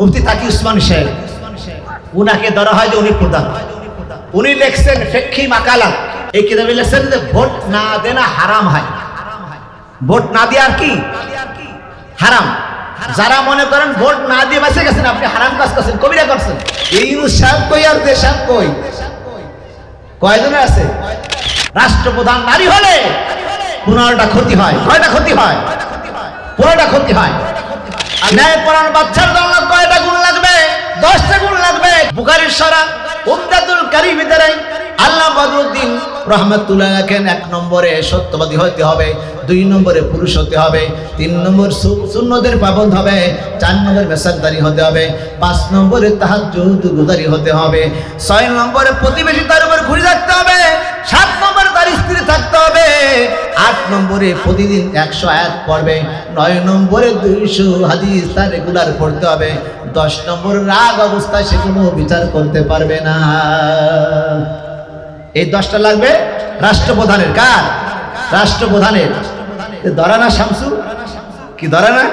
মুফতি তাকি উসমান সাহেব উনাকে ধরা হয় যে উনি প্রধান। উনি লেখছেন ফেক্ষি মাকালা। এই কিতাবে লেখছেন যে ভোট না দেনা হারাম হয়। ভোট না দিয়ে আর কি? হারাম। যারা মনে করেন ভোট না দিয়ে বেঁচে গেছেন, আপনি হারাম কাজ করছেন, কবিরা করছেন। এই সাহেব কই আর দেশাব কই? কয়জনে আছে? রাষ্ট্রপ্রধান নারী হলে পনেরোটা ক্ষতি হয়। কয়টা ক্ষতি হয়? পনেরোটা ক্ষতি হয়। ন্যায় পরাণ বাচ্চার জন্য কয়টা গুণ লাগবে? দশটা গুণ লাগবে। বুখারির সরা উদ্দাতুল কারি ভিতরে আল্লাহ বদরুদ্দিন রহমতুল্লাহ লেখেন এক নম্বরে সত্যবাদী হতে হবে, দুই নম্বরে পুরুষ হতে হবে, তিন নম্বর সু- সুন্নতের হবে, চার নম্বরে মেসাকদারি হতে হবে, পাঁচ নম্বরে তাহার গুদারি হতে হবে, ছয় নম্বরে প্রতিবেশী তার উপর ঘুরে থাকতে হবে সাত নম্বর তার স্ত্রী থাকতে হবে। আট নম্বরে প্রতিদিন একশো আয়াত পড়বে। নয় নম্বরে দুইশো হাদিস তার রেগুলার পড়তে হবে। দশ নম্বর রাগ অবস্থায় সে কোনো বিচার করতে পারবে না। এই দশটা লাগবে রাষ্ট্রপ্রধানের। কার? রাষ্ট্রপ্রধানের। ধরা না শামসু? কি ধরা না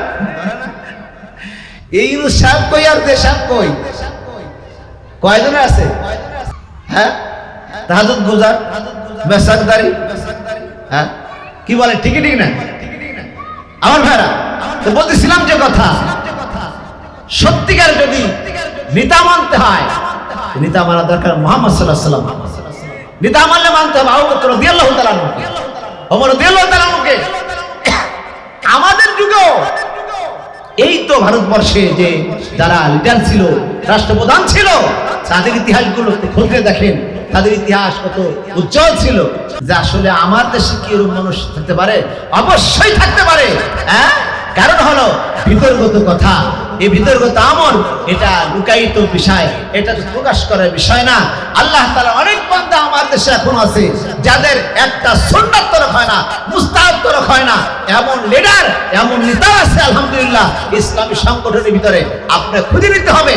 এই সাপ কই আর দেশাব কই? কয়জনে আছে? হ্যাঁ? তাহাজুদ গুজার বেসাকদারি হ্যাঁ? কি বলে, ঠিকই ঠিক না? আমার ভাইরা, তো বলতেছিলাম যে কথা, সত্যিকার যদি নেতা মানতে হয় দরকার মোহাম্মদ সাল্লাহ সাল্লাম মানলে মানতে হবে আমাদের যুগেও এই তো ভারতবর্ষে যে যারা লিডার ছিল, রাষ্ট্রপ্রধান ছিল, তাদের ইতিহাসগুলো খুলতে দেখেন। তাদের ইতিহাস কত উজ্জ্বল ছিল যে আসলে আমার দেশে কি এরকম মানুষ থাকতে পারে? অবশ্যই থাকতে পারে। হ্যাঁ? কারণ হলো ভিতরগত কথা। এই ভিতরগত আমল, এটা লুকায়িত বিষয়। এটা প্রকাশ করার বিষয় না। আল্লাহ তাআলা অনেক বান্দা আমার দেশে এখন আছে, যাদের একটা সুন্নাত তরক হয় না, মুস্তাহাব তরক হয় না। এমন লিডার এমন নেতা আছে, আলহামদুলিল্লাহ। ইসলামী সংগঠনের ভিতরে আপনি খুঁজে নিতে হবে।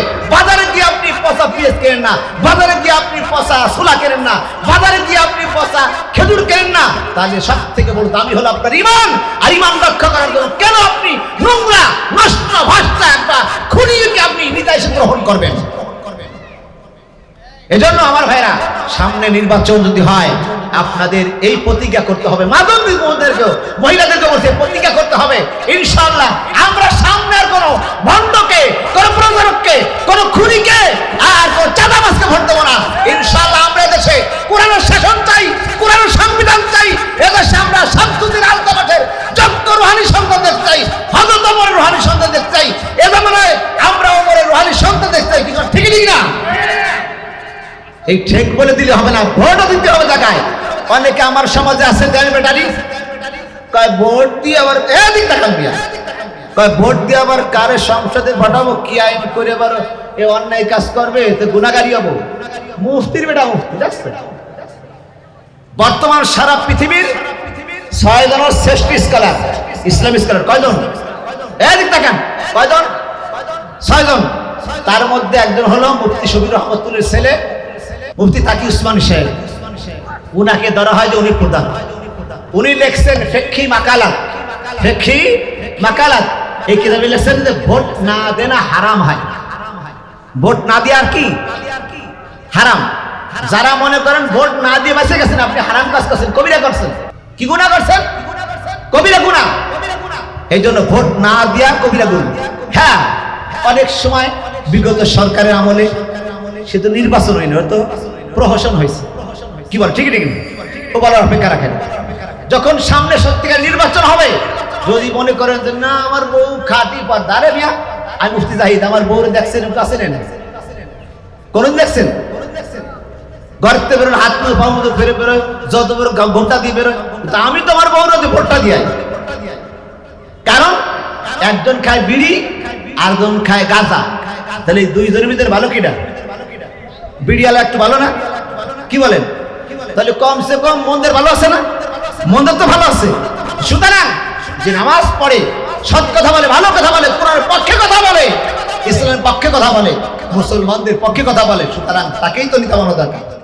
কেনেন না? বাজারে গিয়ে আপনি পচা কেনেন না? বাজারে গিয়ে আপনি পচা খেজুর কেনেন না? তাহলে সব থেকে বড় দামি হলো আপনার ইমান। আর ইমান রক্ষা করার জন্য কেন আপনি নোংরা, নষ্ট ভাষা একটা খুনিকে আপনি গ্রহণ করবেন? এজন্য আমার ভাইরা, সামনে নির্বাচন যদি হয়, আপনাদের এই প্রতিজ্ঞা করতে হবে। মাদক মহিলাদেরকে বলছে, প্রতিজ্ঞা করতে হবে। ইনশাআল্লাহ, আমরা সামনে এই ঠেক বলে দিলে হবে না ভোটও দিতে হবে জায়গায়। অনেকে আমার সমাজে আছে, দেন বেটারি কয়, ভোট দিয়ে আবার এদিক তাকান দিয়া কয়, ভোট দিয়ে আবার কারে সংসদে পাঠাবো, কি আইন করে আবার এ অন্যায় কাজ করবে তো গুণাগারি হব। মুফতির বেটা মুফতি, দেখছেন? বর্তমান সারা পৃথিবীর ছয় জনের শ্রেষ্ঠ স্কলার, ইসলাম স্কলার, কয়জন? এদিক তাকান, কয়জন? ছয়জন। তার মধ্যে একজন হলো মুফতি শবির রহমতুল্লের ছেলে মুফতি তাকি উসমান সাহেব উনাকে ধরা হয় যে উনি প্রধান। উনি লেখছেন ফেক্ষি মাকালাত ফেক্ষি মাকালাত। এই কিতাবে লেখছেন যে ভোট না দেনা হারাম হয়। ভোট না দিয়ে আর কি? হারাম। যারা মনে করেন ভোট না দিয়ে বেঁচে গেছেন, আপনি হারাম কাজ করছেন, কবিরা করছেন। কি গুণা করছেন? কবিরা গুণা এই জন্য ভোট না দেওয়া কবিরা গুণ। হ্যাঁ অনেক সময় বিগত সরকারের আমলে সে তো নির্বাচন হয়নি, হয়তো। প্রহসন হয়েছে। কি বল? ঠিক ঠিক ও বলার অপেক্ষা রাখেন। যখন সামনে সত্যিকার নির্বাচন হবে, যদি মনে করেন যে, না, আমার বউ খাটি পর দাঁড়ে মিয়া, আমি মুফতি জাহিদ, আমার বউরে দেখছেন, একটু আসেন না কোনদিন দেখছেন? গর্তে বেরোন হাত মুখে পাও মতো ফেরে বেরোয়, যত বড় গা- ঘণ্টা দিয়ে বেরোয়। আমি তো আমার বউর ভোটটা দিয়ে কারণ, একজন খায় বিড়ি, আরেকজন খায় গাঁজা। তাহলে দুইজনের ভিতরে ভালো কিটা বিড়িওয়ালা একটু ভালো না? কি বলেন? তাহলে কমসে কম মন্দির ভালো আছে না? মন্দির তো ভালো আছে। সুতরাং যে নামাজ পড়ে, সৎ কথা বলে, ভালো কথা বলে, কোরআনের পক্ষে কথা বলে, ইসলামের পক্ষে কথা বলে, মুসলমানদের পক্ষে কথা বলে, সুতরাং তাকেই তো নিতে দরকার।